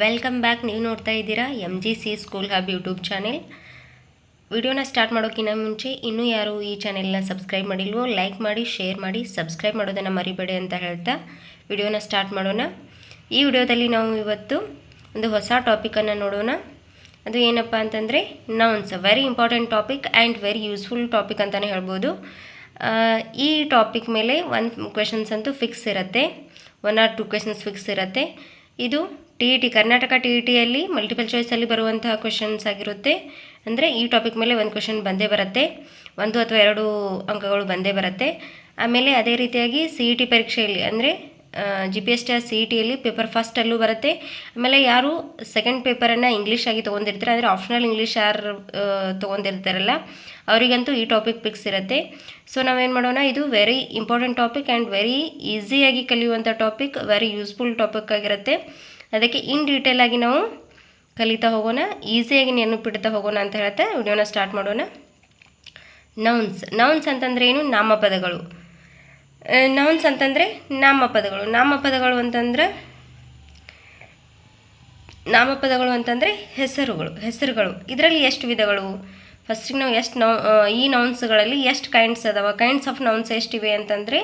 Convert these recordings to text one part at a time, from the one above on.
Welcome back ನೀವು ನೋಡ್ತಾ ಇದ್ದೀರಾ M G C school hub YouTube channel ವಿಡಿಯೋನ ಸ್ಟಾರ್ಟ್ ಮಾಡೋಕ್ಕಿಂತ ಮುಂಚೆ ಇನ್ನೂ ಯಾರು ಈ ಚಾನೆಲ್ನ ಸಬ್ಸ್ಕ್ರೈಬ್ ಮಾಡಿಲ್ವೋ ಲೈಕ್ ಮಾಡಿ ಶೇರ್ ಮಾಡಿ ಸಬ್ಸ್ಕ್ರೈಬ್ ಮಾಡೋದನ್ನು ಮರಿಬೇಡಿ ಅಂತ ಹೇಳ್ತಾ ವಿಡಿಯೋನ ಸ್ಟಾರ್ಟ್ ಮಾಡೋಣ. ಈ ವಿಡಿಯೋದಲ್ಲಿ ನಾವು ಇವತ್ತು ಒಂದು ಹೊಸ ಟಾಪಿಕನ್ನು ನೋಡೋಣ. ಅದು ಏನಪ್ಪ ಅಂತಂದರೆ nouns very important topic and very useful topic ಅಂತಲೇ ಹೇಳ್ಬೋದು. ಈ ಟಾಪಿಕ್ ಮೇಲೆ ಒಂದು ಕ್ವೆಶನ್ಸ್ ಅಂತೂ ಫಿಕ್ಸ್ ಇರುತ್ತೆ. One or two questions fix ಇರುತ್ತೆ. ಇದು T E T, Karnataka T E ಟಿಯಲ್ಲಿ multiple ಚಾಯ್ಸಲ್ಲಿ ಬರುವಂತಹ ಕ್ವೆಶನ್ಸ್ ಆಗಿರುತ್ತೆ. ಅಂದರೆ ಈ ಟಾಪಿಕ್ ಮೇಲೆ ಒಂದು ಕ್ವೆಶನ್ ಬಂದೇ ಬರುತ್ತೆ. ಒಂದು ಅಥವಾ ಎರಡು ಅಂಕಗಳು ಬಂದೇ ಬರುತ್ತೆ. ಆಮೇಲೆ ಅದೇ ರೀತಿಯಾಗಿ ಸಿ ಇ ಟಿ ಪರೀಕ್ಷೆಯಲ್ಲಿ, ಅಂದರೆ G P S T C E ಟಿಯಲ್ಲಿ paper ಫಸ್ಟಲ್ಲೂ ಬರುತ್ತೆ. ಆಮೇಲೆ ಯಾರು ಸೆಕೆಂಡ್ ಪೇಪರನ್ನು ಇಂಗ್ಲೀಷ್ ಆಗಿ ತೊಗೊಂಡಿರ್ತಾರೆ, ಅಂದರೆ ಆಪ್ಷನಲ್ ಇಂಗ್ಲೀಷ್ ಯಾರು ತೊಗೊಂಡಿರ್ತಾರಲ್ಲ, ಅವರಿಗಂತೂ ಈ ಟಾಪಿಕ್ ಫಿಕ್ಸ್ ಇರುತ್ತೆ. ಸೊ ನಾವೇನು ಮಾಡೋಣ, ಇದು very important topic and very ಈಸಿಯಾಗಿ ಕಲಿಯುವಂಥ ಟಾಪಿಕ್ ವೆರಿ ಯೂಸ್ಫುಲ್ ಟಾಪಿಕ್ ಆಗಿರುತ್ತೆ. ಅದಕ್ಕೆ ಇನ್ ಡೀಟೇಲ್ ಆಗಿ ನಾವು ಕಲಿತಾ ಹೋಗೋಣ ಈಸಿಯಾಗಿ ನೆನಪಿಡ್ತಾ ಹೋಗೋಣ ಅಂತ ಹೇಳ್ತಾ ವಿಡಿಯೋನ ಸ್ಟಾರ್ಟ್ ಮಾಡೋಣ. ನೌನ್ಸ್ ನೌನ್ಸ್ ಅಂತಂದರೆ ಏನು? ನಾಮಪದಗಳು. ನೌನ್ಸ್ ಅಂತಂದರೆ ನಾಮಪದಗಳು. ನಾಮಪದಗಳು ಅಂತಂದ್ರೆ ನಾಮಪದಗಳು ಅಂತಂದರೆ ಹೆಸರುಗಳು ಹೆಸರುಗಳು. ಇದರಲ್ಲಿ ಎಷ್ಟು ವಿಧಗಳು? ಫಸ್ಟಿಗೆ ನಾವು ಎಷ್ಟು ನೌ ಈ ನೌನ್ಸ್ಗಳಲ್ಲಿ ಎಷ್ಟು ಕೈಂಡ್ಸ್ ಅದಾವ? ಕೈಂಡ್ಸ್ ಆಫ್ ನೌನ್ಸ್ ಎಷ್ಟಿವೆ ಅಂತಂದರೆ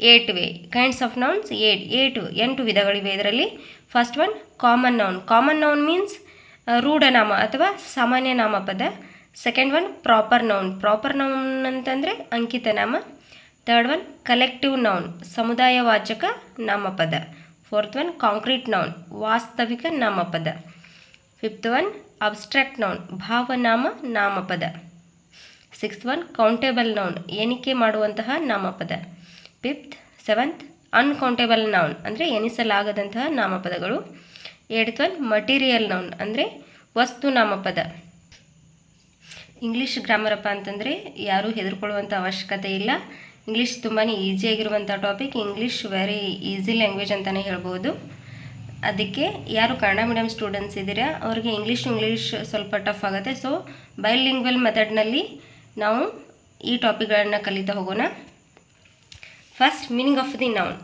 eight way kinds of nouns eight eight ಎಂಟು ವಿಧಗಳಿವೆ ಇದರಲ್ಲಿ. First one common noun common noun means ರೂಢನಾಮ ಅಥವಾ ಸಾಮಾನ್ಯ ನಾಮಪದ. Second one proper noun proper noun ಅಂತಂದರೆ ಅಂಕಿತ ನಾಮ. ಥರ್ಡ್ ಒನ್ ಕಲೆಕ್ಟಿವ್ ನೌನ್ ಸಮುದಾಯವಾಚಕ ನಾಮಪದ. ಫೋರ್ತ್ ಒನ್ ಕಾಂಕ್ರೀಟ್ ನೌನ್ ವಾಸ್ತವಿಕ ನಾಮಪದ. ಫಿಫ್ತ್ ಒನ್ ಅಬ್ಸ್ಟ್ರಾಕ್ಟ್ ನೌನ್ ಭಾವನಾಮ ನಾಮಪದ. ಸಿಕ್ಸ್ತ್ ಒನ್ ಕೌಂಟೇಬಲ್ ನೌನ್ ಎಣಿಕೆ ಮಾಡುವಂತಹ ನಾಮಪದ. ಫಿಫ್ತ್ ಸೆವೆಂತ್ ಅನ್ಕೌಂಟೇಬಲ್ ನೌನ್ ಅಂದರೆ ಎನಿಸಲಾಗದಂತಹ ನಾಮಪದಗಳು. ಏಟ್ ಒನ್ ಮಟೀರಿಯಲ್ ನೌನ್ ಅಂದರೆ ವಸ್ತು ನಾಮಪದ. ಇಂಗ್ಲೀಷ್ ಗ್ರಾಮರಪ್ಪ ಅಂತಂದರೆ ಯಾರೂ ಹೆದರ್ಕೊಳ್ಳುವಂಥ ಅವಶ್ಯಕತೆ ಇಲ್ಲ. ಇಂಗ್ಲೀಷ್ ತುಂಬಾ ಈಸಿಯಾಗಿರುವಂಥ topic English very easy language ಅಂತಲೇ ಹೇಳ್ಬೋದು. ಅದಕ್ಕೆ ಯಾರು ಕನ್ನಡ ಮೀಡಿಯಮ್ ಸ್ಟೂಡೆಂಟ್ಸ್ ಇದ್ದೀರಾ, ಅವ್ರಿಗೆ ಇಂಗ್ಲೀಷ್ ಇಂಗ್ಲೀಷ್ ಸ್ವಲ್ಪ ಟಫ್ ಆಗುತ್ತೆ. ಸೊ ಬೈಲಿಂಗ್ವಲ್ ಮೆಥಡ್ನಲ್ಲಿ ನಾವು ಈ ಟಾಪಿಕ್ಗಳನ್ನು ಕಲಿತಾ ಹೋಗೋಣ. First meaning of the noun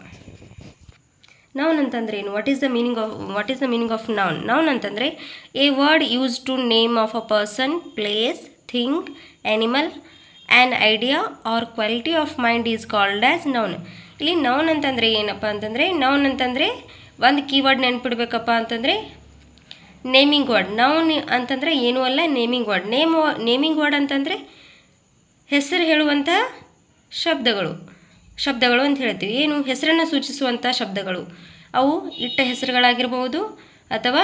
noun ಅಂತಂದ್ರೆ ಏನು? What is the meaning of what is the meaning of noun noun ಅಂತಂದರೆ a word use to name of a person place thing animal an idea or quality of mind is called as noun ಇಲ್ಲಿ noun ಅಂತಂದರೆ ಏನಪ್ಪ ಅಂತಂದರೆ noun ಅಂತಂದರೆ ಒಂದು keyword ನೆನ್ಪಿಡ್ಬೇಕಪ್ಪ ಅಂತಂದರೆ naming word noun ಅಂತಂದರೆ ಏನೂ ಅಲ್ಲ naming word name naming word ಅಂತಂದರೆ ಹೆಸರು ಹೇಳುವಂತಹ ಶಬ್ದಗಳು. ಶಬ್ದಗಳು ಅಂತ ಹೇಳ್ತೀವಿ. ಏನು? ಹೆಸರನ್ನು ಸೂಚಿಸುವಂಥ ಶಬ್ದಗಳು. ಅವು ಇಟ್ಟ ಹೆಸರುಗಳಾಗಿರ್ಬೋದು ಅಥವಾ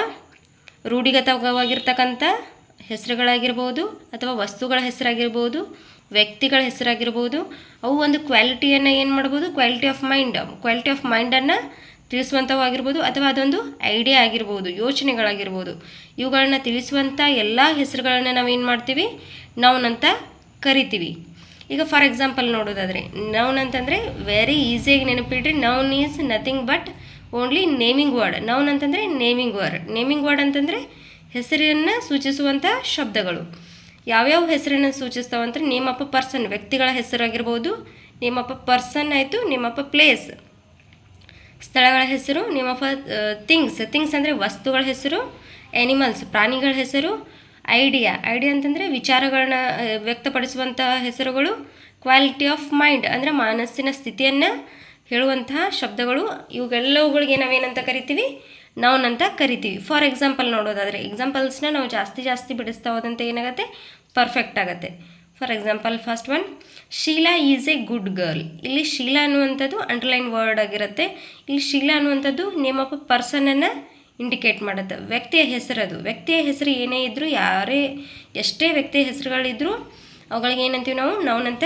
ರೂಢಿಗತವಾಗಿರ್ತಕ್ಕಂಥ ಹೆಸರುಗಳಾಗಿರ್ಬೋದು ಅಥವಾ ವಸ್ತುಗಳ ಹೆಸರಾಗಿರ್ಬೋದು, ವ್ಯಕ್ತಿಗಳ ಹೆಸರಾಗಿರ್ಬೋದು. ಅವು ಒಂದು ಕ್ವಾಲಿಟಿಯನ್ನು ಏನು ಮಾಡ್ಬೋದು? Quality of mind. Quality of ಮೈಂಡನ್ನು ತಿಳಿಸುವಂಥವು ಆಗಿರ್ಬೋದು ಅಥವಾ ಅದೊಂದು ಐಡಿಯಾ ಆಗಿರ್ಬೋದು, ಯೋಚನೆಗಳಾಗಿರ್ಬೋದು. ಇವುಗಳನ್ನ ತಿಳಿಸುವಂಥ ಎಲ್ಲ ಹೆಸರುಗಳನ್ನ ನಾವೇನು ಮಾಡ್ತೀವಿ? ನೌನ್ ಅಂತ ಕರಿತೀವಿ. ಈಗ ಫಾರ್ ಎಕ್ಸಾಂಪಲ್ ನೋಡೋದಾದರೆ ನೌನ್ ಅಂತಂದರೆ ವೆರಿ ಈಸಿಯಾಗಿ ನೆನಪಿಡ್ರಿ noun is nothing but only naming word noun ಅಂತಂದರೆ ನೇಮಿಂಗ್ ವರ್ಡ್ ನೇಮಿಂಗ್ ವರ್ಡ್ ಅಂತಂದರೆ ಹೆಸರನ್ನು ಸೂಚಿಸುವಂಥ ಶಬ್ದಗಳು. ಯಾವ್ಯಾವ ಹೆಸರನ್ನು ಸೂಚಿಸ್ತಾವಂದ್ರೆ ನೇಮ್ ಅಪ್ ಪರ್ಸನ್ ವ್ಯಕ್ತಿಗಳ ಹೆಸರಾಗಿರ್ಬೋದು ನೇಮ್ ಅಪ್ ಪರ್ಸನ್ ಆಯಿತು ನೇಮ್ ಅಪ್ ಪ್ಲೇಸ್ ಸ್ಥಳಗಳ ಹೆಸರು ನೇಮ್ ಥಿಂಗ್ಸ್ ಥಿಂಗ್ಸ್ ಅಂದರೆ ವಸ್ತುಗಳ ಹೆಸರು ಆ್ಯನಿಮಲ್ಸ್ ಪ್ರಾಣಿಗಳ ಹೆಸರು ಐಡಿಯಾ ಐಡಿಯಾ ಅಂತಂದರೆ ವಿಚಾರಗಳನ್ನ ವ್ಯಕ್ತಪಡಿಸುವಂತಹ ಹೆಸರುಗಳು ಕ್ವಾಲಿಟಿ ಆಫ್ ಮೈಂಡ್ ಅಂದರೆ ಮನಸ್ಸಿನ ಸ್ಥಿತಿಯನ್ನು ಹೇಳುವಂತಹ ಶಬ್ದಗಳು, ಇವುಗಳೆಲ್ಲವುಗಳಿಗೆ ನಾವೇನಂತ ಕರಿತೀವಿ? ನೌನ್ ಅಂತ ಕರಿತೀವಿ. ಫಾರ್ ಎಕ್ಸಾಂಪಲ್ ನೋಡೋದಾದರೆ ಎಕ್ಸಾಂಪಲ್ಸ್ನ ನಾವು ಜಾಸ್ತಿ ಜಾಸ್ತಿ ಬಿಡಿಸ್ತಾ ಹೋದಂತೆ ಏನಾಗುತ್ತೆ? ಪರ್ಫೆಕ್ಟ್ ಆಗುತ್ತೆ. For example first one Sheela is a good girl ಇಲ್ಲಿ ಶೀಲಾ ಅನ್ನುವಂಥದ್ದು ಅಂಡರ್ಲೈನ್ ವರ್ಡ್ ಆಗಿರುತ್ತೆ. ಇಲ್ಲಿ ಶೀಲಾ ಅನ್ನುವಂಥದ್ದು ನೇಮ್ ಆಫ್ ಅ ಪರ್ಸನನ್ನು ಇಂಡಿಕೇಟ್ ಮಾಡುತ್ತೆ. ವ್ಯಕ್ತಿಯ ಹೆಸರದು ವ್ಯಕ್ತಿಯ ಹೆಸರು ಏನೇ ಇದ್ದರೂ ಯಾರೇ, ಎಷ್ಟೇ ವ್ಯಕ್ತಿಯ ಹೆಸರುಗಳಿದ್ದರೂ ಅವುಗಳಿಗೆ ಏನಂತೀವಿ ನಾವು? ನೌನ್ ಅಂತ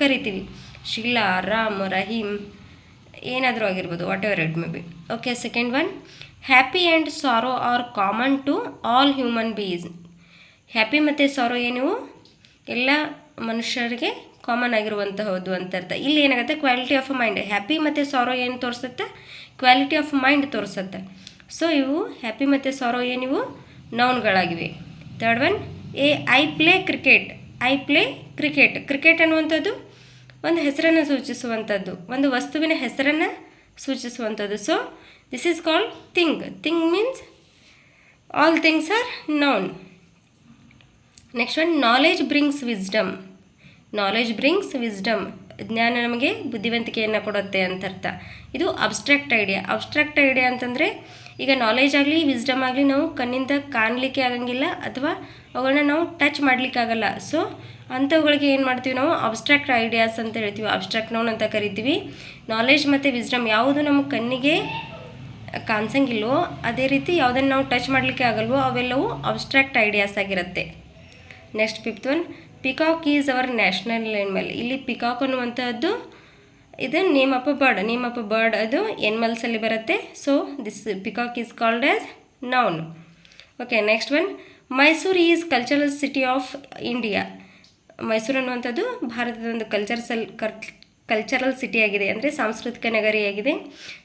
ಕರಿತೀವಿ. ಶೀಲಾ, ರಾಮ್ ರಹೀಮ್ ಏನಾದರೂ ಆಗಿರ್ಬೋದು whatever it may be okay second one happy and sorrow are common to all human beings happy ಮತ್ತು ಸಾರೋ ಏನು? ಎಲ್ಲ ಮನುಷ್ಯರಿಗೆ ಕಾಮನ್ ಆಗಿರುವಂತಹದ್ದು ಅಂತ ಅರ್ಥ. ಇಲ್ಲಿ ಏನಾಗುತ್ತೆ? ಕ್ವಾಲಿಟಿ ಆಫ್ ಮೈಂಡ್ ಹ್ಯಾಪಿ ಮತ್ತು ಸಾರೋ ಏನು ತೋರಿಸುತ್ತೆ? ಕ್ವಾಲಿಟಿ ಆಫ್ ಮೈಂಡ್ ತೋರಿಸುತ್ತೆ. ಸೊ ಇವು ಹ್ಯಾಪಿ ಮತ್ತು ಸಾರೋ ಏನಿವು ನೌನ್ಗಳಾಗಿವೆ third one a I play cricket I play cricket cricket ಅನ್ನುವಂಥದ್ದು ಒಂದು ಹೆಸರನ್ನು ಸೂಚಿಸುವಂಥದ್ದು. ಒಂದು ವಸ್ತುವಿನ ಹೆಸರನ್ನು ಸೂಚಿಸುವಂಥದ್ದು. So this is called thing thing means all things are noun next one knowledge brings wisdom knowledge brings wisdom ಜ್ಞಾನ ನಮಗೆ ಬುದ್ಧಿವಂತಿಕೆಯನ್ನು ಕೊಡುತ್ತೆ ಅಂತ ಅರ್ಥ ಇದು ಅಬ್ಸ್ಟ್ರಾಕ್ಟ್ ಐಡಿಯಾ ಅಬ್ಸ್ಟ್ರಾಕ್ಟ್ ಐಡಿಯಾ ಅಂತಂದರೆ ಈಗ ನಾಲೆಜ್ ಆಗಲಿ ವಿಸ್ಡಮ್ ಆಗಲಿ ನಾವು ಕಣ್ಣಿಂದ ಕಾಣಲಿಕ್ಕೆ ಆಗಂಗಿಲ್ಲ ಅಥವಾ ಅವುಗಳನ್ನ ನಾವು ಟಚ್ ಮಾಡಲಿಕ್ಕಾಗಲ್ಲ ಸೊ ಅಂಥವುಗಳಿಗೆ ಏನು ಮಾಡ್ತೀವಿ ನಾವು? ಅಬ್ಸ್ಟ್ರಾಕ್ಟ್ ಐಡಿಯಾಸ್ ಅಂತ ಹೇಳ್ತೀವಿ. ಅಬ್ಸ್ಟ್ರಾಕ್ಟ್ ನೋನ್ ಅಂತ ಕರಿತೀವಿ. ನಾಲೆಜ್ ಮತ್ತು ವಿಸ್ಡಮ್ ಯಾವುದು ನಮ್ಮ ಕಣ್ಣಿಗೆ ಕಾಣಿಸಂಗಿಲ್ವೋ, ಅದೇ ರೀತಿ ಯಾವುದನ್ನು ನಾವು ಟಚ್ ಮಾಡಲಿಕ್ಕೆ ಆಗಲ್ವೋ, ಅವೆಲ್ಲವೂ ಅಬ್ಸ್ಟ್ರಾಕ್ಟ್ ಐಡಿಯಾಸ್ ಆಗಿರುತ್ತೆ. Next fifth one peacock is our national animal ಇಲ್ಲಿ ಪಿಕಾಕ್ ಅನ್ನುವಂಥದ್ದು ಇದು name of a bird name of a bird ಅದು ಎನಿಮಲ್ಸಲ್ಲಿ ಬರುತ್ತೆ. So this peacock is called as noun okay next one Mysuru is cultural city of India Mysuru ಅನ್ನುವಂಥದ್ದು ಭಾರತದ ಒಂದು ಕಲ್ಚರ್ಸಲ್ cultural city ಆಗಿದೆ. ಅಂದರೆ ಸಾಂಸ್ಕೃತಿಕ ನಗರಿಯಾಗಿದೆ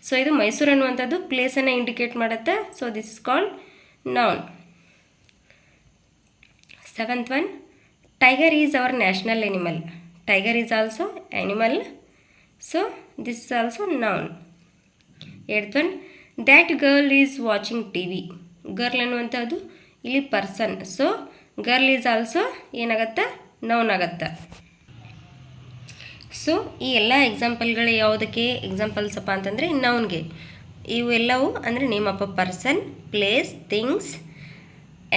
ಸೊ ಇದು ಮೈಸೂರು ಅನ್ನುವಂಥದ್ದು ಪ್ಲೇಸನ್ನು ಇಂಡಿಕೇಟ್ ಮಾಡುತ್ತೆ. So this is called noun seventh one tiger is our national animal tiger is also animal so this is also noun eighth one that girl is watching T V girl ಅನ್ನುವಂಥದ್ದು ಇಲ್ಲಿ person so girl is also ಏನಾಗತ್ತೆ? Noun ಆಗತ್ತೆ. So ಈ ಎಲ್ಲ ಎಕ್ಸಾಂಪಲ್ಗಳು ಯಾವುದಕ್ಕೆ? ಎಕ್ಸಾಂಪಲ್ಸಪ್ಪ ಅಂತಂದರೆ ನೌನ್ಗೆ ಇವೆಲ್ಲವೂ ಅಂದರೆ name of a person place things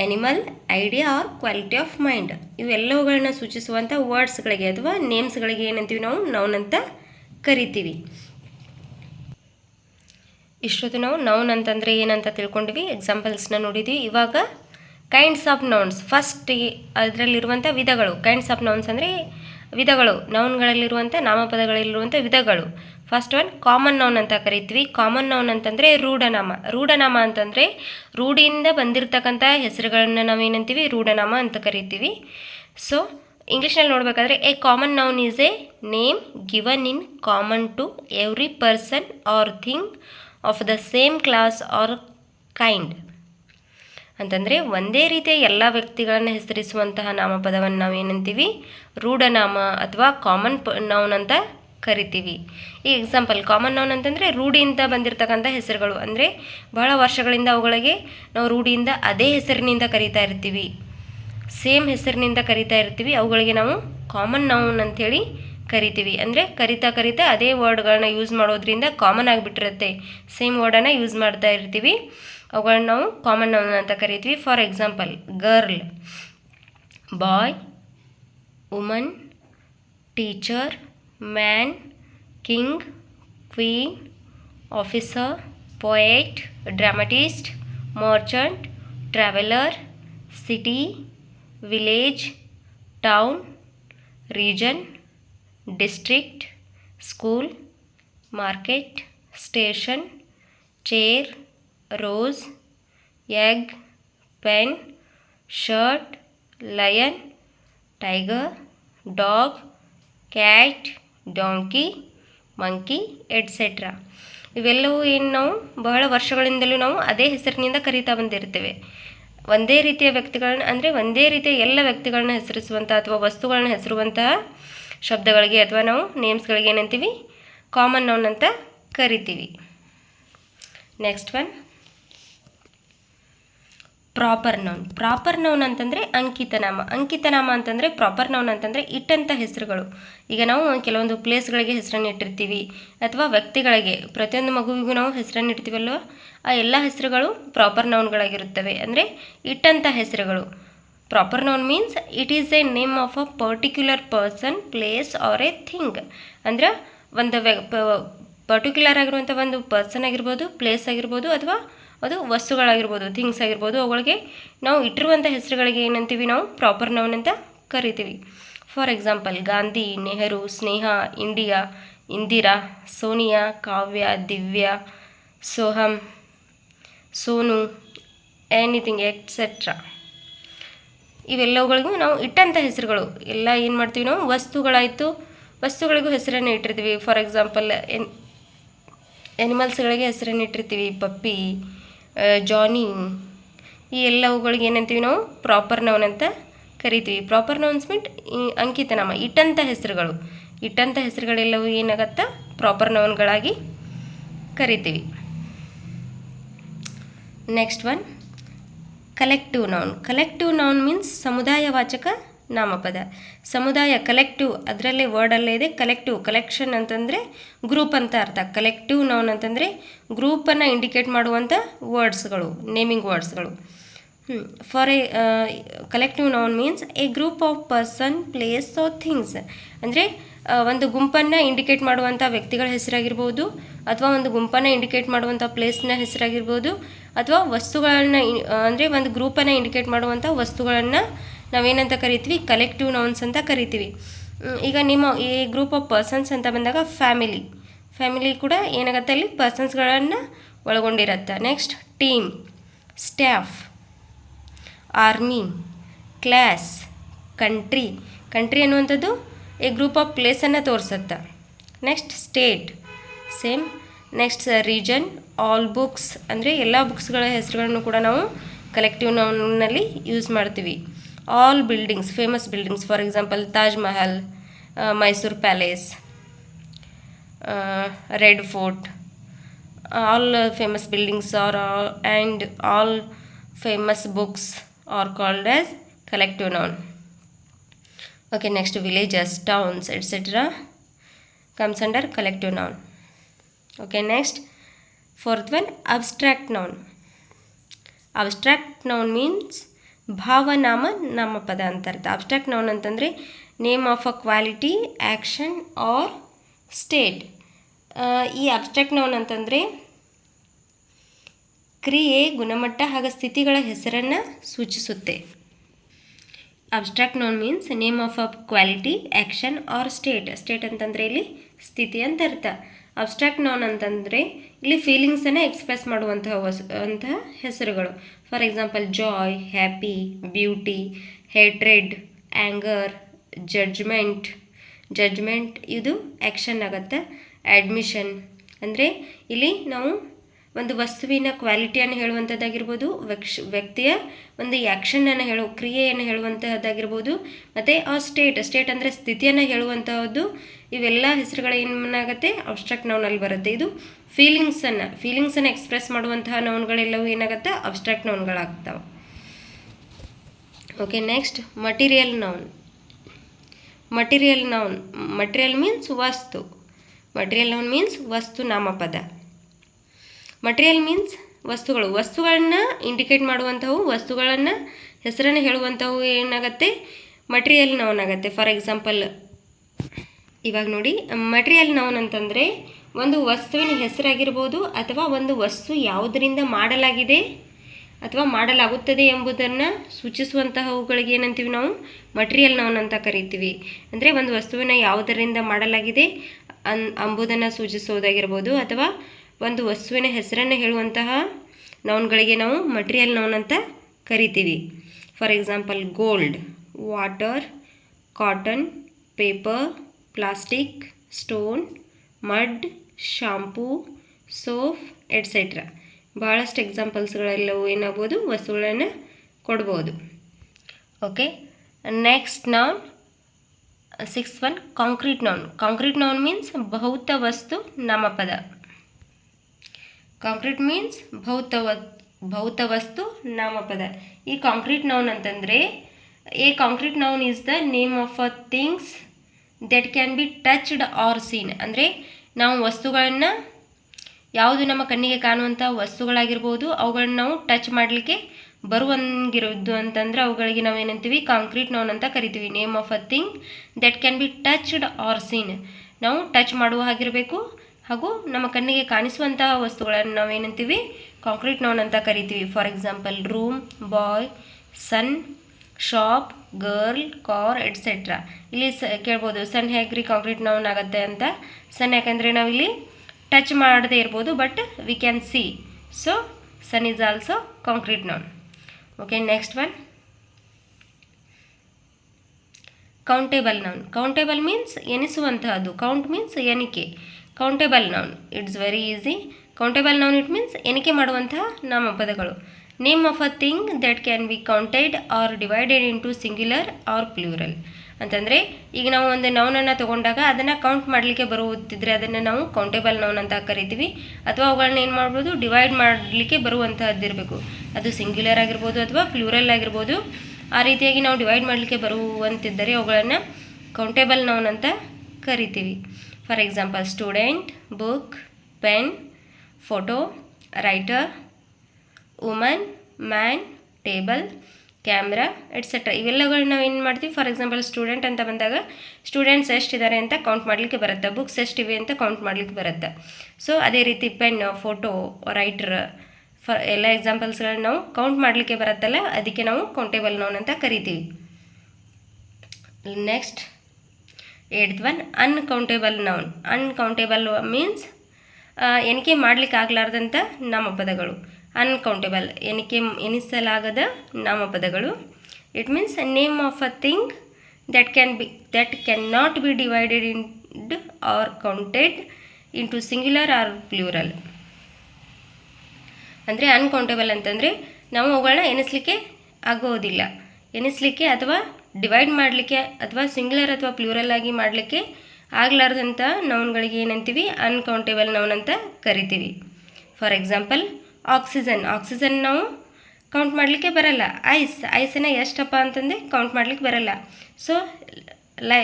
animal idea or quality of mind ಇವೆಲ್ಲವುಗಳನ್ನ ಸೂಚಿಸುವಂಥ ವರ್ಡ್ಸ್ಗಳಿಗೆ ಅಥವಾ ನೇಮ್ಸ್ಗಳಿಗೆ ಏನಂತೀವಿ ನಾವು? ನೌನ್ ಅಂತ ಕರಿತೀವಿ. ಇಷ್ಟೊತ್ತು ನಾವು ನೌನ್ ಅಂತಂದರೆ ಏನಂತ ತಿಳ್ಕೊಂಡ್ವಿ? ಎಕ್ಸಾಂಪಲ್ಸ್ನ ನೋಡಿದ್ವಿ. ಇವಾಗ ಕೈಂಡ್ಸ್ ಆಫ್ ನೌನ್ಸ್ ಫಸ್ಟ್ ಅದರಲ್ಲಿರುವಂಥ ವಿಧಗಳು. ಕೈಂಡ್ಸ್ ಆಫ್ ನೌನ್ಸ್ ಅಂದರೆ ವಿಧಗಳು. ನೌನ್ಗಳಲ್ಲಿರುವಂಥ ನಾಮಪದಗಳಲ್ಲಿರುವಂಥ ವಿಧಗಳು. ಫಸ್ಟ್ ಒನ್ ಕಾಮನ್ ನೌನ್ ಅಂತ ಕರಿತೀವಿ. ಕಾಮನ್ ನೌನ್ ಅಂತಂದರೆ ರೂಢನಾಮ. ರೂಢನಾಮ ಅಂತಂದರೆ ರೂಢಿಯಿಂದ ಬಂದಿರತಕ್ಕಂಥ ನಾವು ನಾವೇನಂತೀವಿ? ರೂಢನಾಮ ಅಂತ ಕರಿತೀವಿ. ಸೊ ಇಂಗ್ಲೀಷ್ನಲ್ಲಿ ನೋಡಬೇಕಾದ್ರೆ a common noun is a name given in common to every person or thing of the same class or kind ಅಂತಂದರೆ, ಒಂದೇ ರೀತಿಯ ಎಲ್ಲ ವ್ಯಕ್ತಿಗಳನ್ನು ಹೆಸರಿಸುವಂತಹ ನಾಮಪದವನ್ನು ನಾವು ಏನಂತೀವಿ? ರೂಢನಾಮ ಅಥವಾ ಕಾಮನ್ ಪ ನೌನ್ ಅಂತ ಕರಿತೀವಿ. ಈ ಎಕ್ಸಾಂಪಲ್ ಕಾಮನ್ ನೌನ್ ಅಂತಂದರೆ, ರೂಢಿಯಿಂದ ಬಂದಿರತಕ್ಕಂಥ ಹೆಸರುಗಳು. ಅಂದರೆ, ಬಹಳ ವರ್ಷಗಳಿಂದ ಅವುಗಳಿಗೆ ನಾವು ರೂಢಿಯಿಂದ ಅದೇ ಹೆಸರಿನಿಂದ ಕರಿತಾ ಇರ್ತೀವಿ. ಸೇಮ್ ಹೆಸರಿನಿಂದ ಕರಿತಾ ಇರ್ತೀವಿ. ಅವುಗಳಿಗೆ ನಾವು ಕಾಮನ್ ನೌನ್ ಅಂಥೇಳಿ ಕರಿತೀವಿ. ಅಂದರೆ ಕರಿತಾ ಕರಿತಾ ಅದೇ ವರ್ಡ್ಗಳನ್ನ ಯೂಸ್ ಮಾಡೋದ್ರಿಂದ ಕಾಮನ್ ಆಗಿಬಿಟ್ಟಿರುತ್ತೆ. ಸೇಮ್ ವರ್ಡನ್ನು ಯೂಸ್ ಮಾಡ್ತಾ ಇರ್ತೀವಿ. ಅವುಗಳನ್ನ ನಾವು ಕಾಮನ್ ನೌನ್ ಅಂತ ಕರಿತೀವಿ. For example girl boy woman teacher man king queen officer poet dramatist merchant traveller city village, town, region, district, school, market, station, chair, rose, egg, pen, shirt, lion, tiger, dog, cat, donkey, monkey etcetera ಇವೆಲ್ಲವೂ ಏನು ನಾವು ಬಹಳ ವರ್ಷಗಳಿಂದಲೂ ನಾವು ಅದೇ ಹೆಸರಿನಿಂದ ಕರೀತಾ ಬಂದಿರ್ತೇವೆ. ಒಂದೇ ರೀತಿಯ ವ್ಯಕ್ತಿಗಳನ್ನ, ಅಂದರೆ ಒಂದೇ ರೀತಿಯ ಎಲ್ಲ ವ್ಯಕ್ತಿಗಳನ್ನ ಹೆಸರಿಸುವಂಥ ಅಥವಾ ವಸ್ತುಗಳನ್ನ ಹೆಸರುವಂತಹ ಶಬ್ದಗಳಿಗೆ ಅಥವಾ ನಾವು ನೇಮ್ಸ್ಗಳಿಗೆ ಏನಂತೀವಿ? ಕಾಮನ್ ನೌನ್ ಅಂತ ಕರಿತೀವಿ. Next one proper noun proper noun ಅಂತಂದರೆ ಅಂಕಿತನಾಮ. ಅಂಕಿತನಾಮ ಅಂತಂದರೆ ಪ್ರಾಪರ್ ನೌನ್ ಅಂತಂದರೆ ಇಟ್ಟಂಥ ಹೆಸರುಗಳು. ಈಗ ನಾವು ಕೆಲವೊಂದು ಪ್ಲೇಸ್ಗಳಿಗೆ ಹೆಸರನ್ನು ಇಟ್ಟಿರ್ತೀವಿ, ಅಥವಾ ವ್ಯಕ್ತಿಗಳಿಗೆ, ಪ್ರತಿಯೊಂದು ಮಗುವಿಗೂ ನಾವು ಹೆಸರನ್ನು ಇಡ್ತೀವಲ್ವ? ಆ ಎಲ್ಲ ಹೆಸರುಗಳು ಪ್ರಾಪರ್ ನೌನ್ಗಳಾಗಿರುತ್ತವೆ ಅಂದರೆ ಇಟ್ಟಂಥ ಹೆಸರುಗಳು. Proper noun means it is a name of a particular person place or a thing ಅಂದ್ರೆ ಒಂದು ವ್ಯ ಪರ್ಟಿಕ್ಯುಲರ್ ಆಗಿರುವಂಥ ಒಂದು ಪರ್ಸನ್ ಆಗಿರ್ಬೋದು ಪ್ಲೇಸ್ ಆಗಿರ್ಬೋದು, ಅಥವಾ ಅದು ವಸ್ತುಗಳಾಗಿರ್ಬೋದು ಥಿಂಗ್ಸ್ ಆಗಿರ್ಬೋದು, ಅವುಗಳಿಗೆ ನಾವು ಇಟ್ಟಿರುವಂಥ ಹೆಸರುಗಳಿಗೆ ಏನಂತೀವಿ ನಾವು? ಪ್ರಾಪರ್ ನೌನ್ ಅಂತ ಕರಿತೀವಿ. For example Gandhi, Nehru, Sneha, India, Indira, Sonia, Kavya, Divya Soham Sonu anything etcetera ಇವೆಲ್ಲವುಗಳಿಗೂ ನಾವು ಇಟ್ಟಂಥ ಹೆಸರುಗಳು. ಎಲ್ಲ ಏನು ಮಾಡ್ತೀವಿ ನಾವು? ವಸ್ತುಗಳಾಯಿತು. ವಸ್ತುಗಳಿಗೂ ಹೆಸರನ್ನು ಇಟ್ಟಿರ್ತೀವಿ. ಫಾರ್ ಎಕ್ಸಾಂಪಲ್ ಎನ್ ಎನಿಮಲ್ಸ್ಗಳಿಗೆ ಹೆಸರನ್ನು ಇಟ್ಟಿರ್ತೀವಿ. ಪಪ್ಪಿ ಜಾನಿ ಈ ಎಲ್ಲವುಗಳಿಗೆ ಏನಂತೀವಿ ನಾವು? ಪ್ರಾಪರ್ ನೌನ್ ಅಂತ ಕರಿತೀವಿ. ಪ್ರಾಪರ್ ನೌನ್ಸ್ ಮೀಟ್ ಅಂಕಿತನಾಮ ಇಟ್ಟಂಥ ಹೆಸರುಗಳು. ಇಟ್ಟಂಥ ಹೆಸರುಗಳೆಲ್ಲವೂ ಏನಾಗತ್ತಾ? ಪ್ರಾಪರ್ ನೌನ್ಗಳಾಗಿ ಕರಿತೀವಿ. Next one collective noun collective noun means ಸಮುದಾಯವಾಚಕ ನಾಮಪದ. ಸಮುದಾಯ ಕಲೆಕ್ಟಿವ್ ಅದರಲ್ಲೇ ವರ್ಡಲ್ಲೇ ಇದೆ. ಕಲೆಕ್ಟಿವ್ ಕಲೆಕ್ಷನ್ ಅಂತಂದರೆ ಗ್ರೂಪ್ ಅಂತ ಅರ್ಥ. ಕಲೆಕ್ಟಿವ್ ನೌನ್ ಅಂತಂದರೆ ಗ್ರೂಪನ್ನು ಇಂಡಿಕೇಟ್ ಮಾಡುವಂಥ ವರ್ಡ್ಸ್ಗಳು naming ವರ್ಡ್ಸ್ಗಳು for a collective noun means a group of person place or things ಅಂದರೆ ಒಂದು ಗುಂಪನ್ನು ಇಂಡಿಕೇಟ್ ಮಾಡುವಂಥ ವ್ಯಕ್ತಿಗಳ ಹೆಸರಾಗಿರ್ಬೋದು, ಅಥವಾ ಒಂದು ಗುಂಪನ್ನು ಇಂಡಿಕೇಟ್ ಮಾಡುವಂಥ ಪ್ಲೇಸ್ನ ಹೆಸರಾಗಿರ್ಬೋದು, ಅಥವಾ ವಸ್ತುಗಳನ್ನು ಅಂದರೆ ಒಂದು ಗ್ರೂಪನ್ನು ಇಂಡಿಕೇಟ್ ಮಾಡುವಂಥ ವಸ್ತುಗಳನ್ನು ನಾವೇನಂತ ಕರಿತೀವಿ? ಕಲೆಕ್ಟಿವ್ ನೌನ್ಸ್ ಅಂತ ಕರಿತೀವಿ. ಈಗ ನಿಮ್ಮ ಈ ಗ್ರೂಪ್ ಆಫ್ ಪರ್ಸನ್ಸ್ ಅಂತ ಬಂದಾಗ ಫ್ಯಾಮಿಲಿ ಫ್ಯಾಮಿಲಿ ಕೂಡ ಏನಾಗುತ್ತೆ ಅಲ್ಲಿ? ಪರ್ಸನ್ಸ್ಗಳನ್ನು ಒಳಗೊಂಡಿರುತ್ತೆ. Next team staff army class country country ಅನ್ನುವಂಥದ್ದು ಈ ಗ್ರೂಪ್ ಆಫ್ ಪ್ಲೇಸನ್ನು ತೋರಿಸುತ್ತೆ. Next state same next region all books ಅಂದರೆ ಎಲ್ಲ ಬುಕ್ಸ್ಗಳ ಹೆಸರುಗಳನ್ನು ಕೂಡ ನಾವು ಕಲೆಕ್ಟಿವ್ ನೌನಲ್ಲಿ ಯೂಸ್ ಮಾಡ್ತೀವಿ. all buildings, famous buildings, for example, Taj Mahal, uh, Mysore Palace, uh, Red Fort, all uh, famous buildings are all, and all famous books are called as collective noun. Okay, next villages, towns, etc. comes under collective noun. Okay, next fourth one abstract noun. Abstract noun means ಭಾವನಾಮ ನಾಮಪದ ಅಂತ ಅರ್ಥ abstract noun ಅಂತಂದರೆ name of a quality action or state ಈ abstract noun ಅಂತಂದರೆ ಕ್ರಿಯೆ, ಗುಣಮಟ್ಟ ಹಾಗೂ ಸ್ಥಿತಿಗಳ ಹೆಸರನ್ನು ಸೂಚಿಸುತ್ತೆ. Abstract noun means name of a quality action or state state ಅಂತಂದರೆ ಇಲ್ಲಿ ಸ್ಥಿತಿ ಅಂತ ಅರ್ಥ. ಅಬ್ಸ್ಟ್ರಾಕ್ಟ್ ನೋನ್ ಅಂತಂದರೆ ಇಲ್ಲಿ ಫೀಲಿಂಗ್ಸನ್ನು ಎಕ್ಸ್ಪ್ರೆಸ್ ಮಾಡುವಂತಹ ಹೊಸ ಅಂತಹ ಹೆಸರುಗಳು. For example joy happy beauty hatred anger judgement judgement ಇದು ಆ್ಯಕ್ಷನ್ ಆಗುತ್ತೆ. ಅಡ್ಮಿಷನ್ ಅಂದರೆ ಇಲ್ಲಿ ನಾವು ಒಂದು ವಸ್ತುವಿನ ಕ್ವಾಲಿಟಿಯನ್ನು ಹೇಳುವಂಥದ್ದಾಗಿರ್ಬೋದು ವ್ಯಕ್ಷ ವ್ಯಕ್ತಿಯ ಒಂದು ಆ್ಯಕ್ಷನನ್ನು ಹೇಳೋ, ಕ್ರಿಯೆಯನ್ನು ಹೇಳುವಂತಹದ್ದಾಗಿರ್ಬೋದು ಮತ್ತು ಆ ಸ್ಟೇಟ್ ಸ್ಟೇಟ್ ಅಂದರೆ ಸ್ಥಿತಿಯನ್ನು ಹೇಳುವಂತಹದ್ದು ಇವೆಲ್ಲ ಹೆಸರುಗಳ ಏನಾಗುತ್ತೆ? ಅಬ್ಸ್ಟ್ರಾಕ್ಟ್ ನೌನಲ್ಲಿ ಬರುತ್ತೆ. ಇದು ಫೀಲಿಂಗ್ಸನ್ನು ಫೀಲಿಂಗ್ಸನ್ನು ಎಕ್ಸ್ಪ್ರೆಸ್ ಮಾಡುವಂತಹ ನೌನ್ಗಳೆಲ್ಲವೂ ಏನಾಗುತ್ತೆ? Abstract ನೌನ್ಗಳಾಗ್ತವೆ okay next material noun material noun material means ವಸ್ತು. ಮಟೀರಿಯಲ್ ನೌನ್ ಮೀನ್ಸ್ ವಸ್ತು ನಾಮಪದ. ಮಟೀರಿಯಲ್ ಮೀನ್ಸ್ ವಸ್ತುಗಳು. ವಸ್ತುಗಳನ್ನು ಇಂಡಿಕೇಟ್ ಮಾಡುವಂಥವು ವಸ್ತುಗಳನ್ನು ಹೆಸರನ್ನು ಹೇಳುವಂಥವು ಏನಾಗುತ್ತೆ? ಮಟೀರಿಯಲ್ ನೌನ್ ಆಗುತ್ತೆ. ಫಾರ್ ಎಕ್ಸಾಂಪಲ್ ಇವಾಗ ನೋಡಿ ಮಟೀರಿಯಲ್ ನೌನ್ ಅಂತಂದರೆ ಒಂದು ವಸ್ತುವಿನ ಹೆಸರಾಗಿರ್ಬೋದು ಅಥವಾ ಒಂದು ವಸ್ತು ಯಾವುದರಿಂದ ಮಾಡಲಾಗಿದೆ ಅಥವಾ ಮಾಡಲಾಗುತ್ತದೆ ಎಂಬುದನ್ನು ಸೂಚಿಸುವಂತಹವುಗಳಿಗೆ ಏನಂತೀವಿ ನಾವು? ಮಟೀರಿಯಲ್ ನೌನ್ ಅಂತ ಕರಿತೀವಿ. ಅಂದರೆ ಒಂದು ವಸ್ತುವಿನ ಯಾವುದರಿಂದ ಮಾಡಲಾಗಿದೆ ಅನ್ ಅಂಬುದನ್ನು ಸೂಚಿಸುವುದಾಗಿರ್ಬೋದು ಅಥವಾ ಒಂದು ವಸ್ತುವಿನ ಹೆಸರನ್ನು ಹೇಳುವಂತಹ ನೌನ್ಗಳಿಗೆ ನಾವು ಮಟೀರಿಯಲ್ ನೌನ್ ಅಂತ ಕರಿತೀವಿ. For example gold water cotton paper plastic stone mud shampoo soap etcetera ಭಾಳಷ್ಟು ಎಕ್ಸಾಂಪಲ್ಸ್ಗಳೆಲ್ಲವೂ ಏನಾಗ್ಬೋದು, ವಸ್ತುಗಳನ್ನು ಕೊಡ್ಬೋದು. Okay next noun six one concrete noun concrete noun means ಭೌತ ವಸ್ತು ನಾಮಪದ ಕಾಂಕ್ರೀಟ್ ಮೀನ್ಸ್ ಭೌತ ವ- ಭೌತ ವಸ್ತು ನಾಮಪದ ಈ ಕಾಂಕ್ರೀಟ್ ನೌನ್ ಅಂತಂದರೆ a concrete noun is the name of a things that can be touched or seen ಅಂದರೆ, ನಾವು ವಸ್ತುಗಳನ್ನು, ಯಾವುದು ನಮ್ಮ ಕಣ್ಣಿಗೆ ಕಾಣುವಂಥ ವಸ್ತುಗಳಾಗಿರ್ಬೋದು, ಅವುಗಳನ್ನ ನಾವು ಟಚ್ ಮಾಡಲಿಕ್ಕೆ ಬರುವಂಗಿರೋದು ಅಂತಂದ್ರೆ, ಅವುಗಳಿಗೆ ನಾವು ಏನಂತೀವಿ? ಕಾಂಕ್ರೀಟ್ ನೌನ್ ಅಂತ ಕರಿತೀವಿ. Name of a thing that can be touched or seen ನಾವು ಟಚ್ ಮಾಡುವ ಹಾಗಿರಬೇಕು. ಹಾಗೂ ನಮ್ಮ ಕಣ್ಣಿಗೆ ಕಾಣಿಸುವಂತಹ ವಸ್ತುಗಳನ್ನು ನಾವು ಏನಂತೀವಿ? ಕಾಂಕ್ರೀಟ್ ನೌನ್ ಅಂತ ಕರಿತೀವಿ. For example room boy son shop girl car etcetera ಇಲ್ಲಿ ಸ, ಕೇಳ್ಬೋದು ಸನ್ ಹೇಗ್ರಿ ಕಾಂಕ್ರೀಟ್ ನೌನ್ ಆಗುತ್ತೆ ಅಂತ? ಸನ್ ಯಾಕಂದರೆ ನಾವಿಲ್ಲಿ ಟಚ್ ಮಾಡದೇ ಇರ್ಬೋದು but we can see so son is also concrete noun okay next one countable noun countable means ಎನಿಸುವಂತಹದ್ದು. Count means ಎಣಿಕೆ. Countable noun it's very easy countable noun it means ಎಣಿಕೆ ಮಾಡುವಂತಹ ನಾಮಪದಗಳು. Name of a thing that can be counted or divided into singular or plural ಅಂತಂದರೆ, ಈಗ ನಾವು ಒಂದು ನೌನನ್ನು ತಗೊಂಡಾಗ ಅದನ್ನು count ಮಾಡಲಿಕ್ಕೆ ಬರುತ್ತಿದ್ದರೆ ಅದನ್ನು ನಾವು ಕೌಂಟೇಬಲ್ ನೌನ್ ಅಂತ ಕರಿತೀವಿ. ಅಥವಾ ಅವುಗಳನ್ನ ಏನು ಮಾಡ್ಬೋದು? ಡಿವೈಡ್ ಮಾಡಲಿಕ್ಕೆ ಬರುವಂತಹದ್ದಿರಬೇಕು. ಅದು ಸಿಂಗ್ಯುಲರ್ ಆಗಿರ್ಬೋದು ಅಥವಾ ಪ್ಲೂರಲ್ ಆಗಿರ್ಬೋದು. ಆ ರೀತಿಯಾಗಿ ನಾವು ಡಿವೈಡ್ ಮಾಡಲಿಕ್ಕೆ ಬರುವಂತಿದ್ದರೆ ಅವುಗಳನ್ನು ಕೌಂಟೇಬಲ್ ನೌನ್ ಅಂತ ಕರಿತೀವಿ. For example student book pen photo writer woman man table camera etcetera ಇವೆಲ್ಲಗಳು ನಾವು ಏನು ಮಾಡ್ತೀವಿ? ಫಾರ್ ಎಕ್ಸಾಂಪಲ್ ಸ್ಟೂಡೆಂಟ್ ಅಂತ ಬಂದಾಗ ಸ್ಟೂಡೆಂಟ್ಸ್ ಎಷ್ಟಿದ್ದಾರೆ ಅಂತ ಕೌಂಟ್ ಮಾಡಲಿಕ್ಕೆ ಬರುತ್ತೆ. ಬುಕ್ಸ್ ಎಷ್ಟಿವೆ ಅಂತ ಕೌಂಟ್ ಮಾಡಲಿಕ್ಕೆ ಬರುತ್ತೆ. ಸೊ ಅದೇ ರೀತಿ ಪೆನ್ ಫೋಟೋ ರೈಟ್ರ್ ಫ ಎಲ್ಲ ಎಕ್ಸಾಂಪಲ್ಸ್ಗಳನ್ನ ನಾವು ಕೌಂಟ್ ಮಾಡಲಿಕ್ಕೆ ಬರುತ್ತಲ್ಲ, ಅದಕ್ಕೆ ನಾವು ಕೌಂಟೇಬಲ್ ನೋನ್ ಅಂತ ಕರಿತೀವಿ. Next eighth one uncountable noun uncountable means ಎಣಿಕೆ ಮಾಡಲಿಕ್ಕೆ ಆಗಲಾರ್ದಂಥ ನಾಮಪದಗಳು. ಅನ್ಕೌಂಟೇಬಲ್ ಎಣಿಕೆ ಎಣಿಸಲಾಗದ ನಾಮಪದಗಳು. It means name of a thing that can be that can not be divided in or counted into singular or plural ಅಂದರೆ uncountable ಅಂತಂದರೆ ನಾವು ಅವುಗಳನ್ನ ಎನಿಸ್ಲಿಕ್ಕೆ ಆಗೋದಿಲ್ಲ. ಎನಿಸ್ಲಿಕ್ಕೆ ಅಥವಾ ಡಿವೈಡ್ ಮಾಡಲಿಕ್ಕೆ ಅಥವಾ ಸಿಂಗ್ಯುಲರ್ ಅಥವಾ ಪ್ಲೂರಲ್ ಆಗಿ ಮಾಡಲಿಕ್ಕೆ ಆಗಲಾರ್ದಂಥ ನೌನ್ಗಳಿಗೆ ಏನಂತೀವಿ? ಅನ್ಕೌಂಟೇಬಲ್ ನೌನ್ ಅಂತ ಕರಿತೀವಿ. ಫಾರ್ ಎಕ್ಸಾಂಪಲ್ ಆಕ್ಸಿಜನ್ ಆಕ್ಸಿಜನ್ ನಾವು ಕೌಂಟ್ ಮಾಡಲಿಕ್ಕೆ ಬರಲ್ಲ. ಐಸ್ ಐಸನ್ನ ಎಷ್ಟಪ್ಪ ಅಂತಂದು ಕೌಂಟ್ ಮಾಡಲಿಕ್ಕೆ ಬರಲ್ಲ. ಸೊ ಲೈ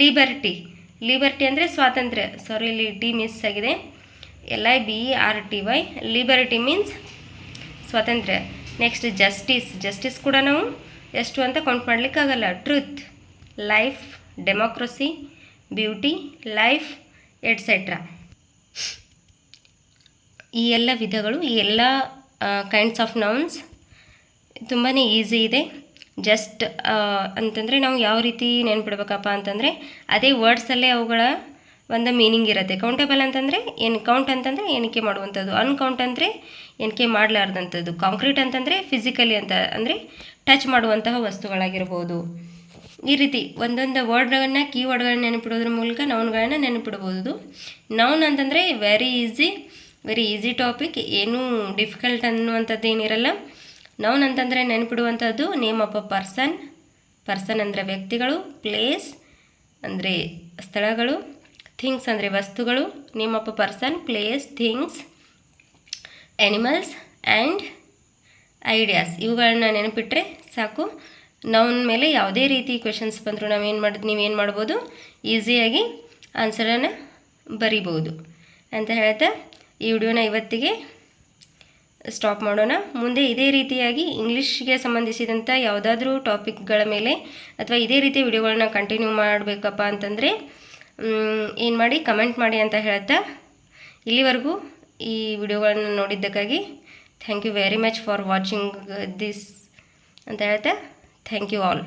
ಲಿಬರ್ಟಿ ಲಿಬರ್ಟಿ ಅಂದರೆ ಸ್ವಾತಂತ್ರ್ಯ. ಸಾರಿ ಇಲ್ಲಿ ಟಿ ಮಿಸ್ ಆಗಿದೆ L I B R T Y liberty means ಸ್ವಾತಂತ್ರ್ಯ. ನೆಕ್ಸ್ಟ್ ಜಸ್ಟಿಸ್ ಜಸ್ಟಿಸ್ ಕೂಡ ನಾವು ಎಷ್ಟು ಅಂತ count ಮಾಡಲಿಕ್ಕಾಗಲ್ಲ. Truth life democracy beauty life etcetera ಈ ಎಲ್ಲ ವಿಧಗಳು, ಈ ಎಲ್ಲ ಕೈಂಡ್ಸ್ ಆಫ್ ನೌನ್ಸ್ ತುಂಬಾ ಈಸಿ ಇದೆ. ಜಸ್ಟ್ ಅಂತಂದರೆ ನಾವು ಯಾವ ರೀತಿ ನೆನ್ಪಿಡ್ಬೇಕಪ್ಪ ಅಂತಂದರೆ, ಅದೇ ವರ್ಡ್ಸಲ್ಲೇ ಅವುಗಳ ಒಂದು ಮೀನಿಂಗ್ ಇರುತ್ತೆ. ಕೌಂಟೇಬಲ್ ಅಂತಂದರೆ ಏನು ಕೌಂಟ್ ಅಂತಂದರೆ ಎಣಿಕೆ ಮಾಡುವಂಥದ್ದು. ಅನ್ಕೌಂಟ್ ಅಂದರೆ ಎಣಿಕೆ ಮಾಡಲಾರ್ದಂಥದ್ದು. ಕಾಂಕ್ರೀಟ್ ಅಂತಂದರೆ ಫಿಸಿಕಲಿ ಅಂತ ಅಂದರೆ ಟಚ್ ಮಾಡುವಂತಹ ವಸ್ತುಗಳಾಗಿರ್ಬೋದು. ಈ ರೀತಿ ಒಂದೊಂದು ವರ್ಡ್ಗಳನ್ನ ಕೀ ವರ್ಡ್ಗಳನ್ನ ನೆನಪಿಡೋದ್ರ ಮೂಲಕ ನೌನ್ಗಳನ್ನ ನೆನಪಿಡ್ಬೋದು. ನೌನ್ ಅಂತಂದರೆ very easy very easy topic ಏನೂ ಡಿಫಿಕಲ್ಟ್ ಅನ್ನುವಂಥದ್ದು ಏನಿರಲ್ಲ. ನೌನ್ ಅಂತಂದರೆ ನೆನಪಿಡುವಂಥದ್ದು name of a person person ಅಂದರೆ ವ್ಯಕ್ತಿಗಳು ಪ್ಲೇಸ್ ಅಂದರೆ ಸ್ಥಳಗಳು. ಥಿಂಗ್ಸ್ ಅಂದರೆ ವಸ್ತುಗಳು name of a person place things animals and ideas ಇವುಗಳನ್ನ ನೆನಪಿಟ್ಟರೆ ಸಾಕು. ನೌನ್ ಮೇಲೆ ಯಾವುದೇ ರೀತಿ ಕ್ವೆಶನ್ಸ್ ಬಂದರೂ ನಾವೇನು ಮಾಡಿದ್ ನೀವೇನು ಮಾಡ್ಬೋದು? ಈಸಿಯಾಗಿ ಆನ್ಸರನ್ನು ಬರಿಬೋದು. ಅಂತ ಹೇಳ್ತಾ ಈ ವಿಡಿಯೋನ ಇವತ್ತಿಗೆ ಸ್ಟಾಪ್ ಮಾಡೋಣ. ಮುಂದೆ ಇದೇ ರೀತಿಯಾಗಿ ಇಂಗ್ಲೀಷ್ಗೆ ಸಂಬಂಧಿಸಿದಂಥ ಯಾವುದಾದ್ರೂ ಟಾಪಿಕ್ಗಳ ಮೇಲೆ ಅಥವಾ ಇದೇ ರೀತಿಯ ವಿಡಿಯೋಗಳನ್ನ ಕಂಟಿನ್ಯೂ ಮಾಡಬೇಕಪ್ಪ ಅಂತಂದರೆ ಏನು ಮಾಡಿ ಕಮೆಂಟ್ ಮಾಡಿ ಅಂತ ಹೇಳ್ತಾ ಇಲ್ಲಿವರೆಗೂ ಈ ವಿಡಿಯೋಗಳನ್ನು ನೋಡಿದ್ದಕ್ಕಾಗಿ thank you very much for watching this ಅಂತ ಹೇಳ್ತಾ. Thank you all